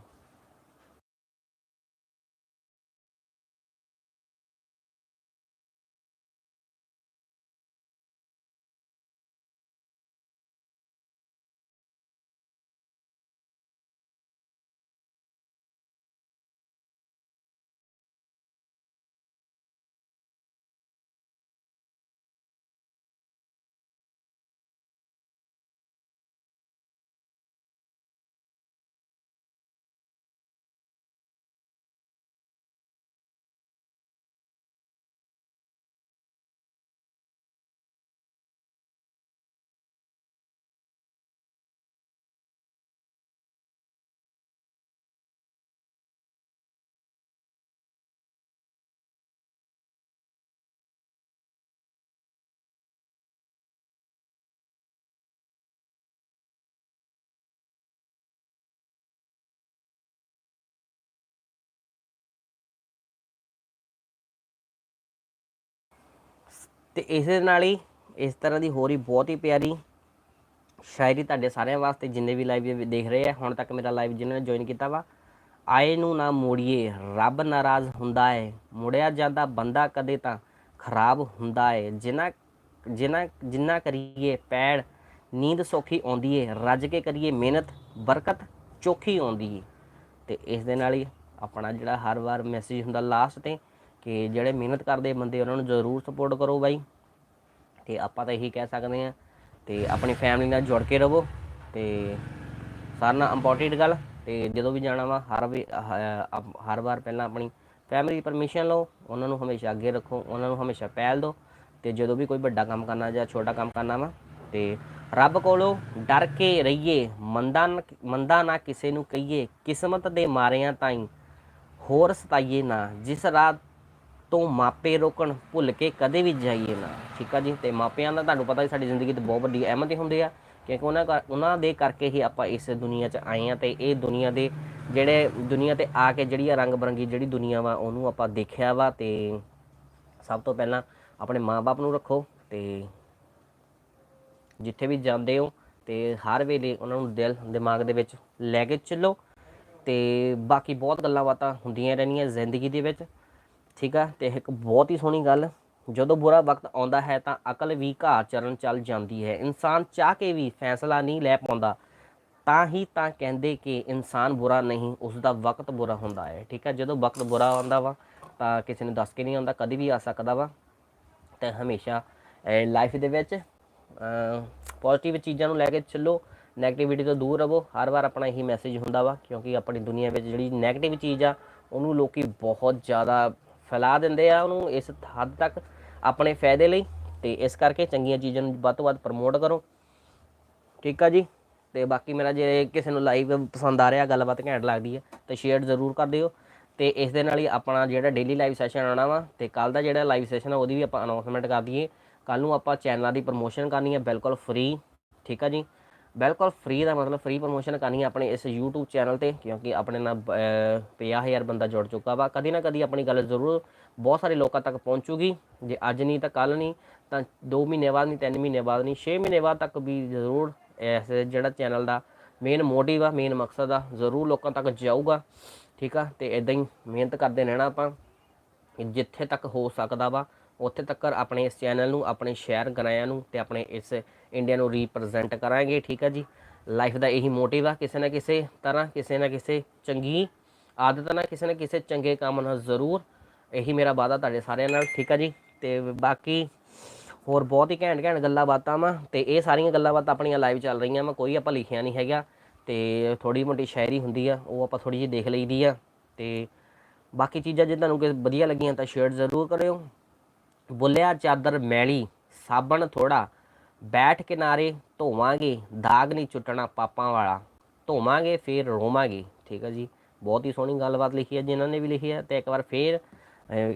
ਤੇ ਇਸ ਦੇ ਨਾਲ ਹੀ ਇਸ ਤਰ੍ਹਾਂ ਦੀ ਹੋਰ ਹੀ ਬਹੁਤ ਹੀ ਪਿਆਰੀ ਸ਼ਾਇਰੀ ਤੁਹਾਡੇ ਸਾਰਿਆਂ ਵਾਸਤੇ ਜਿੰਨੇ ਵੀ ਲਾਈਵ ਦੇਖ ਰਹੇ ਆ, ਹੁਣ ਤੱਕ ਮੇਰਾ ਲਾਈਵ ਜਿਨ੍ਹਾਂ ਨੇ ਜੁਆਇਨ ਕੀਤਾ ਵਾ, ਆਏ ਨੂੰ ਨਾ ਮੋੜੀਏ, ਰੱਬ ਨਾਰਾਜ਼ ਹੁੰਦਾ ਹੈ ਮੁੜਿਆ ਜਾਂਦਾ ਬੰਦਾ ਕਦੇ ਤਾਂ ਖਰਾਬ ਹੁੰਦਾ ਹੈ ਜਿਨ੍ਹਾਂ ਜਿਨ੍ਹਾਂ ਜਿੰਨਾ ਕਰੀਏ ਪੈੜ, ਨੀਂਦ ਸੌਖੀ ਆਉਂਦੀ ਏ, ਰੱਜ ਕੇ ਕਰੀਏ ਮਿਹਨਤ, ਬਰਕਤ ਚੋਖੀ ਆਉਂਦੀ ਏ, ਤੇ ਇਸ ਦੇ ਨਾਲ ਹੀ ਆਪਣਾ ਜਿਹੜਾ ਹਰ ਵਾਰ ਮੈਸੇਜ ਹੁੰਦਾ ਲਾਸਟ ਤੇ ਕਿ ਜਿਹੜੇ ਮਿਹਨਤ ਕਰਦੇ ਬੰਦੇ, ਉਹਨਾਂ ਨੂੰ ਜ਼ਰੂਰ ਸਪੋਰਟ ਕਰੋ ਬਾਈ। ਤੇ ਆਪਾਂ ਤਾਂ ਇਹੀ ਕਹਿ ਸਕਦੇ ਹਾਂ ਤੇ ਆਪਣੀ ਫੈਮਿਲੀ ਨਾਲ ਜੁੜ ਕੇ ਰਹੋ ਤੇ ਸਾਰਿਆਂ ਨਾਲ ਇੰਪੋਰਟੈਂਟ ਗੱਲ ਤੇ ਜਦੋਂ ਵੀ ਜਾਣਾ ਵਾ, ਹਰ ਵੀ ਹਰ ਵਾਰ ਪਹਿਲਾਂ ਆਪਣੀ ਫੈਮਿਲੀ ਦੀ ਪਰਮਿਸ਼ਨ ਲਓ, ਉਹਨਾਂ ਨੂੰ ਹਮੇਸ਼ਾ ਅੱਗੇ ਰੱਖੋ, ਉਹਨਾਂ ਨੂੰ ਹਮੇਸ਼ਾ ਪਹਿਲ ਦਿਓ ਤੇ ਜਦੋਂ ਵੀ ਕੋਈ ਵੱਡਾ ਕੰਮ ਕਰਨਾ ਜਾਂ ਛੋਟਾ ਕੰਮ ਕਰਨਾ ਵਾ ਤੇ ਰੱਬ ਕੋਲੋਂ ਡਰ ਕੇ ਰਹੀਏ, ਮੰਦਾ ਨ- ਮੰਦਾ ਨਾ ਕਿਸੇ ਨੂੰ ਕਹੀਏ, ਕਿਸਮਤ ਦੇ ਮਾਰਿਆਂ ਤਾਈਂ ਹੋਰ ਸਤਾਈਏ ਨਾ, ਜਿਸ ਰਾਹ ਤੋਂ ਮਾਪੇ ਰੋਕਣ ਭੁੱਲ ਕੇ ਕਦੇ ਵੀ ਜਾਈਏ ਨਾ। ਠੀਕ ਆ ਜੀ? ਤੇ ਮਾਪਿਆਂ ਦਾ ਤੁਹਾਨੂੰ ਪਤਾ ਹੀ ਸਾਡੀ ਜ਼ਿੰਦਗੀ ਤੇ ਬਹੁਤ ਵੱਡੀ ਅਹਿਮਤ ਹੁੰਦੇ ਆ, ਕਿਉਂਕਿ ਉਹਨਾਂ ਕਰ- ਉਹਨਾਂ ਦੇ ਕਰਕੇ ਹੀ ਆਪਾਂ ਇਸ ਦੁਨੀਆ 'ਚ ਆਏ ਆ ਤੇ ਇਹ ਦੁਨੀਆ ਦੇ ਜਿਹੜੇ ਦੁਨੀਆ ਤੇ ਆ ਕੇ ਜਿਹੜੀ ਆ ਰੰਗ ਬਰੰਗੀ ਜਿਹੜੀ ਦੁਨੀਆ ਵਾ, ਉਹਨੂੰ ਆਪਾਂ ਦੇਖਿਆ ਵਾ ਤੇ ਸਭ ਤੋਂ ਪਹਿਲਾਂ ਆਪਣੇ ਮਾਪੇ ਨੂੰ ਰੱਖੋ ਤੇ ਜਿੱਥੇ ਵੀ ਜਾਂਦੇ ਹੋ ਤੇ ਹਰ ਵੇਲੇ ਉਹਨਾਂ ਨੂੰ ਦਿਲ, ਦਿਮਾਗ ਦੇ ਵਿੱਚ ਲੈ ਕੇ ਚੱਲੋ ਤੇ ਬਾਕੀ ਬਹੁਤ ਗੱਲਾਂ ਬਾਤਾਂ ਹੁੰਦੀਆਂ ਰਹਿਣੀਆਂ ਜ਼ਿੰਦਗੀ ਦੇ ਵਿੱਚ। ਠੀਕ ਆ? ਤੇ ਇੱਕ ਬਹੁਤ ਹੀ ਸੋਹਣੀ ਗੱਲ, ਜਦੋਂ ਬੁਰਾ ਵਕਤ ਆਉਂਦਾ ਹੈ ਤਾਂ ਅਕਲ ਵੀ ਘਾਹ ਚਰਨ ਚੱਲ ਜਾਂਦੀ ਹੈ। ਇਨਸਾਨ ਚਾਹ ਕੇ ਵੀ ਫੈਸਲਾ ਨਹੀਂ ਲੈ ਪਾਉਂਦਾ, ਤਾਂ ਹੀ ਤਾਂ ਕਹਿੰਦੇ ਕਿ ਇਨਸਾਨ ਬੁਰਾ ਨਹੀਂ ਉਸ ਦਾ ਵਕਤ ਬੁਰਾ ਹੁੰਦਾ ਹੈ। ਠੀਕ ਹੈ ਜਦੋਂ ਵਕਤ ਬੁਰਾ ਆਉਂਦਾ ਵਾ, ਤਾਂ ਕਿਸੇ ਨੂੰ ਦੱਸ ਕੇ ਨਹੀਂ ਆਉਂਦਾ, ਕਦੀ ਵੀ ਆ ਸਕਦਾ ਵਾ। ਤੇ ਹਮੇਸ਼ਾ ਲਾਈਫ ਦੇ ਵਿੱਚ ਪੋਜ਼ਿਟਿਵ ਚੀਜ਼ਾਂ ਨੂੰ ਲੈ ਕੇ ਚੱਲੋ 네ਗੇਟਿਵਿਟੀ ਤੋਂ ਦੂਰ ਰਹੋ। ਹਰ ਵਾਰ ਆਪਣਾ ਇਹੀ ਮੈਸੇਜ ਹੁੰਦਾ ਵਾ, ਕਿਉਂਕਿ ਆਪਣੀ ਦੁਨੀਆ ਵਿੱਚ ਜਿਹੜੀ 네ਗੇਟਿਵ ਚੀਜ਼ ਆ, ਉਹਨੂੰ ਲੋਕੀ ਬਹੁਤ ਜ਼ਿਆਦਾ ਫੈਲਾ ਦਿੰਦੇ ਆ ਉਹਨੂੰ ਇਸ ਹੱਦ ਤੱਕ ਆਪਣੇ ਫਾਇਦੇ ਲਈ ਤੇ ਇਸ ਕਰਕੇ ਚੰਗੀਆਂ ਚੀਜ਼ਾਂ ਨੂੰ ਵੱਧ ਤੋਂ ਵੱਧ ਪ੍ਰਮੋਟ ਕਰੋ। ਠੀਕ ਆ ਜੀ? ਤੇ ਬਾਕੀ ਮੇਰਾ ਜੇ ਕਿਸੇ ਨੂੰ ਲਾਈਵ ਪਸੰਦ ਆ ਰਿਹਾ, ਗੱਲਬਾਤ ਘੈਂਟ ਲੱਗਦੀ ਹੈ ਤੇ ਸ਼ੇਅਰ ਜ਼ਰੂਰ ਕਰ ਦਿਓ। ਤੇ ਇਸ ਦੇ ਨਾਲ ਹੀ ਆਪਣਾ ਜਿਹੜਾ ਡੇਲੀ ਲਾਈਵ ਸੈਸ਼ਨ ਆਉਣਾ ਵਾ, ਤੇ ਕੱਲ ਦਾ ਜਿਹੜਾ ਲਾਈਵ ਸੈਸ਼ਨ ਆ, ਉਹਦੀ ਵੀ ਆਪਾਂ ਅਨਾਉਂਸਮੈਂਟ ਕਰ ਦਈਏ। ਕੱਲ ਨੂੰ ਆਪਾਂ ਚੈਨਲਾਂ ਦੀ ਪ੍ਰਮੋਸ਼ਨ ਕਰਨੀ ਹੈ ਬਿਲਕੁਲ ਫ੍ਰੀ ਠੀਕ ਆ ਜੀ? ਬਿਲਕੁਲ ਫ੍ਰੀ ਦਾ ਮਤਲਬ ਫ੍ਰੀ ਪ੍ਰਮੋਸ਼ਨ ਕਰਨੀ ਹੈ ਆਪਣੇ ਇਸ YouTube ਚੈਨਲ ਤੇ, ਕਿਉਂਕਿ ਆਪਣੇ ਨਾਲ 50000 ਬੰਦਾ ਜੁੜ ਚੁੱਕਾ ਵਾ। ਕਦੀ ਨਾ ਕਦੀ ਆਪਣੀ ਗੱਲ ਜ਼ਰੂਰ ਬਹੁਤ ਸਾਰੇ ਲੋਕਾਂ ਤੱਕ ਪਹੁੰਚੂਗੀ। ਜੇ ਅੱਜ ਨਹੀਂ ਤਾਂ ਕੱਲ ਨਹੀਂ, ਤਾਂ 2 ਮਹੀਨੇ ਬਾਅਦ ਨਹੀਂ 3 ਮਹੀਨੇ ਬਾਅਦ ਨਹੀਂ 6 ਮਹੀਨੇ ਬਾਅਦ ਤੱਕ ਵੀ ਜ਼ਰੂਰ ਇਸ ਜਿਹੜਾ ਚੈਨਲ ਦਾ ਮੇਨ ਮੋਟਿਵ ਆ ਮੇਨ ਮਕਸਦ ਆ, ਜ਼ਰੂਰ ਲੋਕਾਂ ਤੱਕ ਜਾਊਗਾ। ਠੀਕ ਆ? ਤੇ ਇਦਾਂ ਹੀ ਮਿਹਨਤ ਕਰਦੇ ਰਹਿਣਾ ਆਪਾਂ, ਜਿੱਥੇ ਤੱਕ ਹੋ ਸਕਦਾ ਵਾ। ਉੱਥੇ ਤੱਕ ਆਪਣੇ ਇਸ ਚੈਨਲ ਨੂੰ, ਆਪਣੇ ਸ਼ਹਿਰ ਗਰਾਇਆਂ ਨੂੰ ਤੇ ਆਪਣੇ ਇਸ ਇੰਡੀਆ ਨੂੰ ਰਿਪਰੈਜ਼ੈਂਟ ਕਰਾਂਗੇ, ਠੀਕ ਆ ਜੀ? ਲਾਈਫ ਦਾ ਇਹੀ ਮੋਟਿਵ ਆ, ਕਿਸੇ ਨਾ ਕਿਸੇ ਤਰ੍ਹਾਂ, ਕਿਸੇ ਨਾ ਕਿਸੇ ਚੰਗੀ ਆਦਤ ਨਾਲ, ਕਿਸੇ ਨਾ ਕਿਸੇ ਚੰਗੇ ਕੰਮ ਨਾਲ ਜ਼ਰੂਰ ਇਹੀ ਮੇਰਾ ਵਾਅਦਾ ਤੁਹਾਡੇ ਸਾਰਿਆਂ ਨਾਲ, ਠੀਕ ਆ ਜੀ? ਤੇ ਬਾਕੀ ਹੋਰ ਬਹੁਤ ਹੀ ਘੈਂਟ ਘੈਂਟ ਗੱਲਾਂ ਬਾਤਾਂ ਵਾ ਤੇ ਇਹ ਸਾਰੀਆਂ ਗੱਲਾਂ ਬਾਤਾਂ ਆਪਣੀਆਂ ਲਾਈਵ ਚੱਲ ਰਹੀਆਂ ਵਾ, ਕੋਈ ਆਪਾਂ ਲਿਖਿਆ ਨਹੀਂ ਹੈਗਾ ਤੇ ਥੋੜੀ ਮੋਟੀ ਸ਼ਾਇਰੀ ਹੁੰਦੀ ਆ, ਉਹ ਆਪਾਂ ਥੋੜੀ ਜਿਹੀ ਦੇਖ ਲਈਦੀ ਆ ਤੇ ਬਾਕੀ ਚੀਜ਼ਾਂ ਜੇ ਤੁਹਾਨੂੰ ਕਿ ਵਧੀਆ ਲੱਗੀਆਂ ਤਾਂ ਸ਼ੇਅਰ ਜ਼ਰੂਰ ਕਰਿਓ। ਬੁੱਲਿਆ ਚਾਦਰ ਮੈਲੀ, ਸਾਬਣ ਥੋੜਾ ਬੈਠ ਕਿਨਾਰੇ ਧੋਵਾਂਗੇ, ਦਾਗ ਨਹੀਂ ਚੁੱਟਣਾ ਪਾਪਾਂ ਵਾਲਾ। ਧੋਵਾਂਗੇ, ਫੇਰ ਰੋਵਾਂਗੇ, ਠੀਕ ਹੈ ਜੀ। ਬਹੁਤ ਹੀ ਸੋਹਣੀ ਗੱਲਬਾਤ ਲਿਖੀ ਹੈ ਜਿਨ੍ਹਾਂ ਨੇ ਵੀ ਲਿਖੀ ਹੈ ਤੇ ਇੱਕ ਵਾਰ ਫੇਰ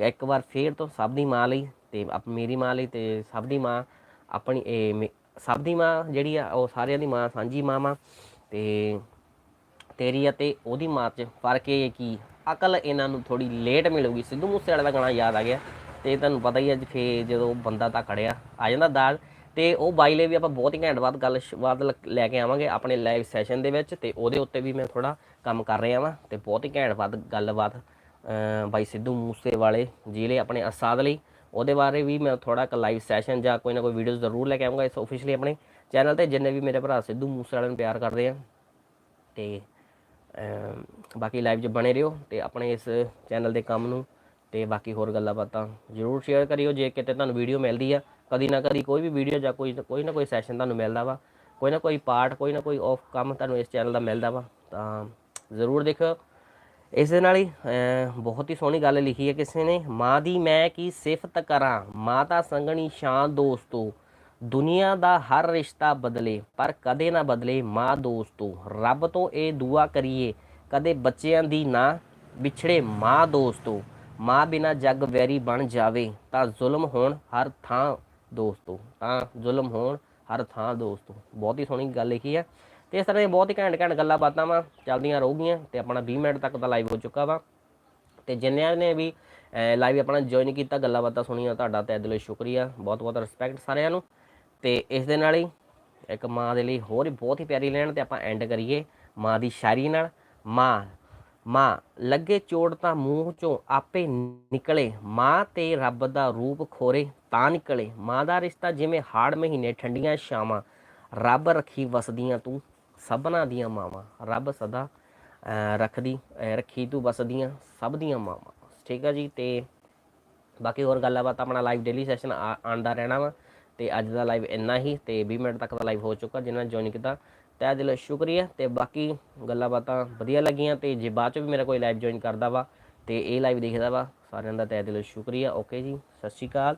ਇੱਕ ਵਾਰ ਫੇਰ ਤੋਂ ਸਭ ਦੀ ਮਾਂ ਲਈ, ਤੇ ਮੇਰੀ ਮਾਂ ਲਈ, ਤੇ ਸਭ ਦੀ ਮਾਂ ਆਪਣੀ, ਇਹ ਮੇ- ਸਭ ਦੀ ਮਾਂ ਜਿਹੜੀ ਆ, ਉਹ ਸਾਰਿਆਂ ਦੀ ਮਾਂ, ਸਾਂਝੀ ਮਾਂ ਵਾ, ਤੇ ਤੇਰੀ ਅਤੇ ਉਹਦੀ ਮਾਂ 'ਚ ਫ਼ਰਕ ਇਹ ਹੈ ਕਿ ਅਕਲ ਇਹਨਾਂ ਨੂੰ ਥੋੜੀ ਲੇਟ ਮਿਲੂਗੀ। ਸਿੱਧੂ ਮੂਸੇਵਾਲੇ ਦਾ ਗਾਣਾ ਯਾਦ ਆ ਗਿਆ। ਤੇ ਤੁਹਾਨੂੰ ਪਤਾ ਹੀ ਹੈ ਜੀ ਫੇ ਜਦੋਂ ਬੰਦਾ ਤਾਂ ਖੜਿਆ, ਆ ਜਾਂਦਾ ਦਾਲ ਤੇ ਉਹ ਬਾਈ ਲਈ ਵੀ ਆਪਾਂ ਬਹੁਤ ਹੀ ਘੈਂਟ ਬਾਤ ਗੱਲ ਸ਼- ਬਾਤ ਲੈ ਕੇ ਆਵਾਂਗੇ ਆਪਣੇ ਲਾਈਵ ਸੈਸ਼ਨ ਦੇ ਵਿੱਚ, ਤੇ ਉਹਦੇ ਉੱਤੇ ਵੀ ਮੈਂ ਥੋੜਾ ਕੰਮ ਕਰ ਰਿਹਾ ਵਾਂ, ਤੇ ਬਹੁਤ ਹੀ ਘੈਂਟ ਬਾਤ, ਗੱਲਬਾਤ ਬਾਈ ਸਿੱਧੂ ਮੂਸੇਵਾਲੇ ਜੀ ਲਈ, ਆਪਣੇ ਅਸਾਦ ਲਈ। ਉਹਦੇ ਬਾਰੇ ਵੀ ਮੈਂ ਥੋੜਾ ਇੱਕ ਲਾਈਵ ਸੈਸ਼ਨ ਜਾਂ ਕੋਈ ਨਾ ਕੋਈ ਵੀਡੀਓ ਜ਼ਰੂਰ ਲੈ ਕੇ ਆਉਂਗਾ ਇਸ ਆਫੀਸ਼ੀਅਲੀ ਆਪਣੇ ਚੈਨਲ ਤੇ, ਜਿੰਨੇ ਵੀ ਮੇਰੇ ਭਰਾ ਸਿੱਧੂ ਮੂਸੇਵਾਲੇ ਨੂੰ ਪਿਆਰ ਕਰਦੇ ਆ। ਤੇ ਬਾਕੀ ਲਾਈਵ 'ਚ ਬਣੇ ਰਹੋ, ਤੇ ਆਪਣੇ ਇਸ ਚੈਨਲ ਦੇ ਕੰਮ ਨੂੰ ਤੇ ਬਾਕੀ ਹੋਰ ਗੱਲਾਂ ਬਾਤਾਂ ਜ਼ਰੂਰ ਸ਼ੇਅਰ ਕਰਿਓ, ਜੇ ਕਿਤੇ ਤੁਹਾਨੂੰ ਵੀਡੀਓ ਮਿਲਦੀ ਆ, ਕਦੀ ਨਾ ਕਦੀ ਕੋਈ ਵੀ ਵੀਡੀਓ ਜਾਂ ਕੋਈ ਕੋਈ ਨਾ ਕੋਈ ਸੈਸ਼ਨ ਤੁਹਾਨੂੰ ਮਿਲਦਾ ਵਾ, ਕੋਈ ਨਾ ਕੋਈ ਪਾਰਟ ਕੋਈ ਨਾ ਕੋਈ ਆਫ ਕੰਮ ਤੁਹਾਨੂੰ ਇਸ ਚੈਨਲ ਦਾ ਮਿਲਦਾ ਵਾ, ਤਾਂ ਜ਼ਰੂਰ ਦੇਖਿਓ। ਇਸ ਦੇ ਨਾਲ ਹੀ ਬਹੁਤ ਹੀ ਸੋਹਣੀ ਗੱਲ ਲਿਖੀ ਹੈ ਕਿਸੇ ਨੇ, ਮਾਂ ਦੀ ਮੈਂ ਕੀ ਸਿਫਤ ਕਰਾਂ, ਮਾਤਾ ਸੰਗਣੀ ਸ਼ਾਨ ਦੋਸਤੋ, ਦੁਨੀਆ ਦਾ ਹਰ ਰਿਸ਼ਤਾ ਬਦਲੇ, ਪਰ ਕਦੇ ਨਾ ਬਦਲੇ ਮਾਂ ਦੋਸਤੋ, ਰੱਬ ਤੋਂ ਇਹ ਦੁਆ ਕਰੀਏ, ਕਦੇ ਬੱਚਿਆਂ ਦੀ ਨਾ ਵਿਛੜੇ ਮਾਂ ਦੋਸਤੋ। ਮਾਂ ਬਿਨਾ ਜੱਗ ਵੈਰੀ ਬਣ ਜਾਵੇ, ਤਾਂ ਜ਼ੁਲਮ ਹੋਣ ਹਰ ਥਾਂ ਦੋਸਤੋ, ਤਾਂ ਜ਼ੁਲਮ ਹੋਣ ਹਰ ਥਾਂ ਦੋਸਤੋ। ਬਹੁਤ ਹੀ ਸੋਹਣੀ ਗੱਲ ਲਿਖੀ ਹੈ ਤੇ ਇਸ ਤਰ੍ਹਾਂ ਦੀਆਂ ਬਹੁਤ ਹੀ ਘੈਂਟ ਘੈਂਟ ਗੱਲਾਂ ਬਾਤਾਂ ਵਾ, ਚੱਲਦੀਆਂ ਰਹੂਗੀਆਂ ਤੇ ਆਪਣਾ 20 ਮਿੰਟ ਤੱਕ ਦਾ ਲਾਈਵ ਹੋ ਚੁੱਕਾ ਵਾ। ਤੇ ਜਿੰਨਿਆਂ ਨੇ ਵੀ ਲਾਈਵ ਆਪਣਾ ਜੁਆਇਨ ਕੀਤਾ, ਗੱਲਾਂ ਬਾਤਾਂ ਸੁਣੀਆਂ, ਤੁਹਾਡਾ ਤਹਿ ਦਿਲੋਂ ਸ਼ੁਕਰੀਆ। ਬਹੁਤ ਬਹੁਤ ਰਿਸਪੈਕਟ ਸਾਰਿਆਂ ਨੂੰ। ਤੇ ਇਸ ਦੇ ਨਾਲ ਹੀ ਇੱਕ ਮਾਂ ਦੇ ਲਈ ਹੋਰ ਬਹੁਤ ਹੀ ਪਿਆਰੀ ਲੈਣ ਤੇ ਆਪਾਂ ਐਂਡ ਕਰੀਏ ਮਾਂ ਦੀ ਸ਼ਾਇਰੀ ਨਾਲ। ਮਾਂ ਮਾਂ, ਲੱਗੇ ਚੋੜ ਤਾਂ ਮੂੰਹ ਚੋਂ ਆਪੇ ਨਿਕਲੇ। ਮਾਂ ਤੇ ਰੱਬ ਦਾ ਰੂਪ ਖੋਰੇ ਤਾਂ ਨਿਕਲੇ। ਮਾਂ ਦਾ ਰਿਸ਼ਤਾ ਜਿਵੇਂ ਹਾੜ ਮਹੀਨੇ ਠੰਡੀਆਂ ਛਾਵਾਂ। ਰੱਬ ਰੱਖੀ ਵਸਦੀਆਂ ਤੂੰ ਸਭਨਾ ਦੀਆਂ ਮਾਵਾਂ। ਰੱਬ ਸਦਾ ਰੱਖਦੀ ਰੱਖੀ ਤੂੰ ਵਸਦੀਆਂ ਸਭ ਦੀਆਂ ਮਾਵਾਂ। ਠੀਕ ਆ ਜੀ, ਤੇ ਬਾਕੀ ਹੋਰ ਗੱਲਾਂ ਬਾਤਾਂ ਆਪਣਾ ਲਾਈਵ ਡੇਲੀ ਸੈਸ਼ਨ ਆਉਂਦਾ ਰਹਿਣਾ ਵਾ। ਤੇ ਅੱਜ ਦਾ ਲਾਈਵ ਇੰਨਾ ਹੀ, ਤੇ 20 ਮਿੰਟ ਤੱਕ ਦਾ ਲਾਈਵ ਹੋ ਚੁੱਕਾ ਜਿਨ੍ਹਾਂ ਨੇ ਜੁਆਇਨ ਕੀਤਾ। ਤਹਿ ਦਿਲੋਂ ਸ਼ੁਕਰੀਆ ਤੇ ਬਾਕੀ ਗੱਲਾਂ ਬਾਤਾਂ ਵਧੀਆ ਲੱਗੀਆਂ ਤੇ ਜੇ ਬਾਅਦ ਚ ਵੀ ਮੇਰਾ ਕੋਈ ਲਾਈਵ ਜੁਆਇਨ ਕਰਦਾ ਵਾ ਤੇ ਇਹ ਲਾਈਵ ਦੇਖਦਾ ਵਾ, ਸਾਰਿਆਂ ਦਾ ਤਹਿ ਦਿਲੋਂ ਸ਼ੁਕਰੀਆ। ਓਕੇ ਜੀ, ਸਤਿ ਸ਼੍ਰੀ ਅਕਾਲ।